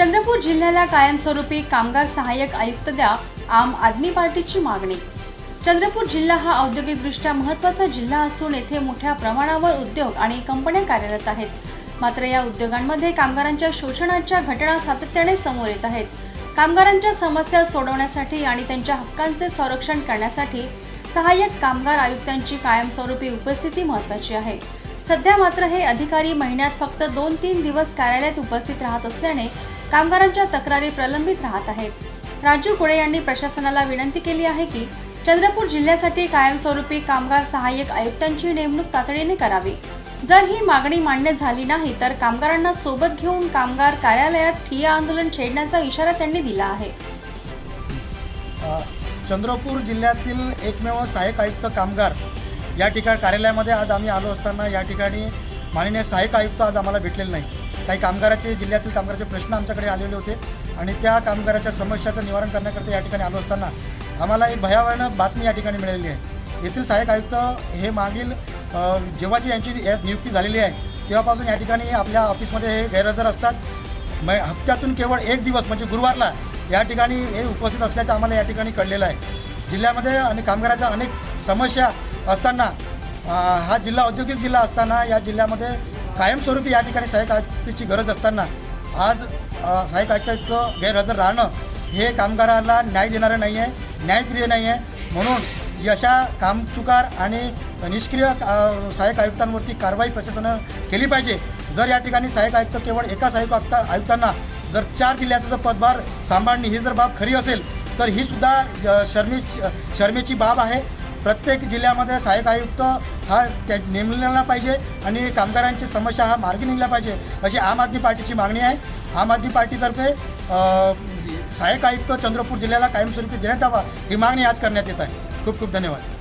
चंद्रपूर जिल्ह्याला कायमस्वरूपी कामगार सहाय्यक आयुक्त द्या आम आदमी पार्टीची मागणी. चंद्रपूर जिल्हा हा औद्योगिकदृष्ट्या महत्त्वाचा जिल्हा असून येथे मोठ्या प्रमाणावर उद्योग आणि कंपन्या कार्यरत आहेत. मात्र या उद्योगांमध्ये कामगारांच्या शोषणाच्या घटना सातत्याने समोर येत आहेत. कामगारांच्या समस्या सोडवण्यासाठी आणि त्यांच्या हक्कांचे संरक्षण करण्यासाठी सहाय्यक कामगार आयुक्तांची कायमस्वरूपी उपस्थिती महत्त्वाची आहे. सध्या मात्र हे अधिकारी महिन्यात फक्त दोन तीन दिवस कार्यालयात उपस्थित राहत असल्याने कामगारांच्या तक्रारी प्रलंबित राहत आहेत. राजू कुळे यांनी प्रशासनाला विनंती केली आहे की चंद्रपूर जिल्ह्यासाठी कायमस्वरूपी कामगार सहाय्यक आयुक्तांची नेमणूक तातडीने करावी. जर ही मागणी मान्य झाली नाही तर कामगारांना सोबत घेऊन कामगार कार्यालयात ठिया आंदोलन छेडण्याचा इशारा त्यांनी दिला आहे. चंद्रपूर जिल्ह्यातील एकमेव सहाय्यक आयुक्त कामगार या ठिकाणी कार्यालयामध्ये आज आम्ही आलो असताना या ठिकाणी माननीय सहाय्यक आयुक्त आज आम्हाला भेटलेले नाही काही कामगाराचे जिल्ह्यातील कामगाराचे प्रश्न आमच्याकडे आलेले होते आणि त्या कामगाराच्या समस्याचं निवारण करण्याकरता या ठिकाणी आलो असताना आम्हाला एक भयावह बातमी या ठिकाणी मिळालेली आहे. येथील सहाय्यक आयुक्त हे मागील जेव्हाची यांची या नियुक्ती झालेली आहे तेव्हापासून या ठिकाणी आपल्या ऑफिसमध्ये हे गैरहजर असतात. म हप्त्यातून केवळ एक दिवस म्हणजे गुरुवारला या ठिकाणी हे उपस्थित असल्याचं आम्हाला या ठिकाणी कळलेलं आहे. जिल्ह्यामध्ये आणि कामगाराच्या अनेक समस्या असताना हा जिल्हा औद्योगिक जिल्हा असताना या जिल्ह्यामध्ये कायमस्वरूपी या ठिकाणी सहाय्यक आयुक्ताची गरज असताना आज अ, सहाय्यक आयुक्ताचं गैरहजर राहणं हे कामगाराला न्याय देणारं नाही आहे न्यायप्रिय नाही आहे म्हणून अशा कामचुकार आणि निष्क्रिय सहाय्यक आयुक्तांवरती कारवाई प्रशासनानं केली पाहिजे. जर या ठिकाणी सहाय्यक आयुक्त केवळ एका सहाय्यक आयुक्ता आयुक्तांना जर चार जिल्ह्याचा जर पदभार सांभाळणे ही जर बाब खरी असेल तर ही सुद्धा शर्मे शर्मेची बाब आहे. प्रत्येक जिल्ह्यामध्ये सहाय्यक आयुक्त हा त्या नेमलेला पाहिजे आणि कामगारांची समस्या हा मार्गी निघला पाहिजे अशी आम आदमी पार्टीची मागणी आहे. आम आदमी पार्टीतर्फे सहाय्यक आयुक्त चंद्रपूर जिल्ह्याला कायमस्वरूपी देण्यात यावा ही मागणी आज करण्यात येत आहे. खूप खूप धन्यवाद.